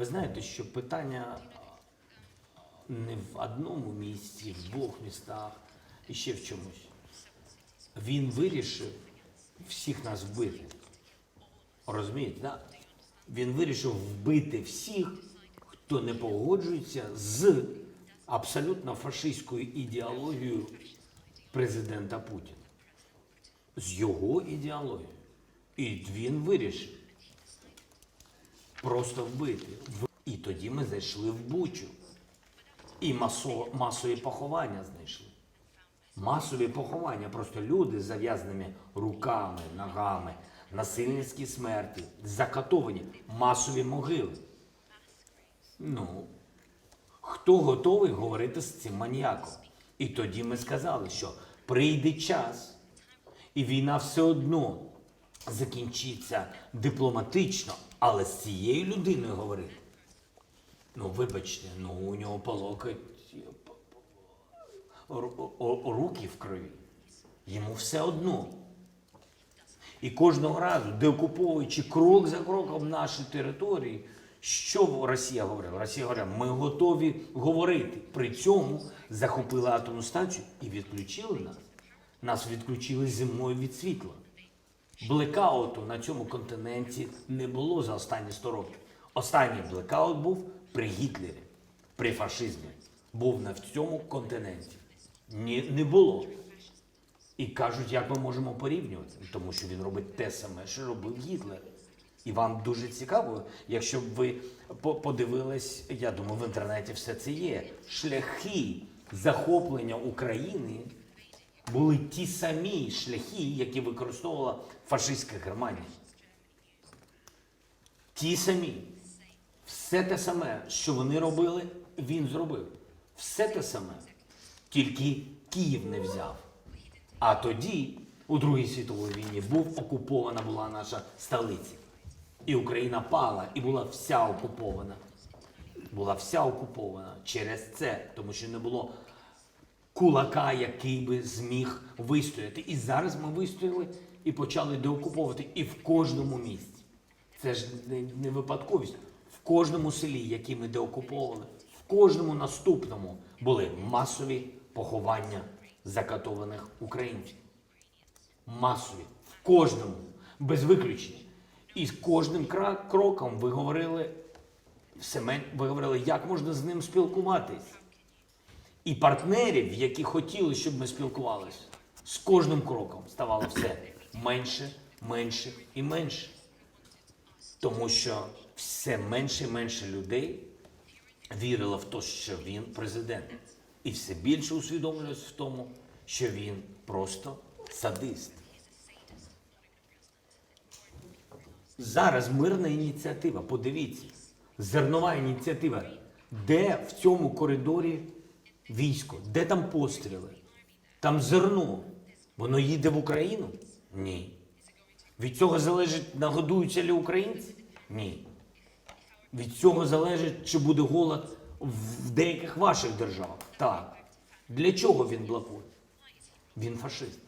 Ви знаєте, що питання не в одному місці, в двох містах і ще в чомусь. Він вирішив всіх нас вбити. Розумієте, так? Він вирішив вбити всіх, хто не погоджується з абсолютно фашистською ідеологією президента Путіна. З його ідеологією. І він вирішив просто вбити. І тоді ми зайшли в Бучу. І масо, масові поховання знайшли. Масові поховання, просто люди з зав'язаними руками, ногами, насильницькі смерті, закатовані, масові могили. Ну, хто готовий говорити з цим маніяком? І тоді ми сказали, що прийде час, і війна все одно закінчиться дипломатично, але з цією людиною говорити. Ну, вибачте, ну у нього по локоть ру- о- руки в крові. Йому все одно. І кожного разу, деокуповуючи крок за кроком наші території, що Росія говорила? Росія говорила, ми готові говорити. При цьому захопили атомну станцію і відключили нас. Нас відключили зимою від світла. Блекауту на цьому континенті не було за останні 100 років. Останній блекаут був при Гітлері, при фашизмі. Був на цьому континенті. Ні, не було. І кажуть, як ми можемо порівнювати, тому що він робить те саме, що робив Гітлер. І вам дуже цікаво, якщо б ви подивились, я думаю, в інтернеті все це є. Шляхи захоплення України були ті самі шляхи, які використовувала фашистська Германія. Ті самі. Все те саме, що вони робили, він зробив. Все те саме. Тільки Київ не взяв. А тоді, у Другій світовій війні, був окупована була наша столиця. І Україна пала, і була вся окупована. Була вся окупована через це, тому що не було кулака, який би зміг вистояти. І зараз ми вистояли і почали деокуповувати і в кожному місті. Це ж не, випадковість. В кожному селі, які ми деокуповували, в кожному наступному були масові поховання закатованих українців. Масові. В кожному, без виключення. І з кожним кроком ви говорили, все мен- ви говорили, як можна з ним спілкуватись. І партнерів, які хотіли, щоб ми спілкувалися, з кожним кроком ставало все менше, менше і менше. Тому що все менше і менше людей вірило в те, що він президент. І все більше усвідомлювалось в тому, що він просто садист. Зараз мирна ініціатива, подивіться, зернова ініціатива. Де в цьому коридорі військо? Де там постріли? Там зерно. Воно їде в Україну? Ні. Від цього залежить, нагодуються ли українці? Ні. Від цього залежить, чи буде голод в деяких ваших державах. Так. Для чого він блокує? Він фашист.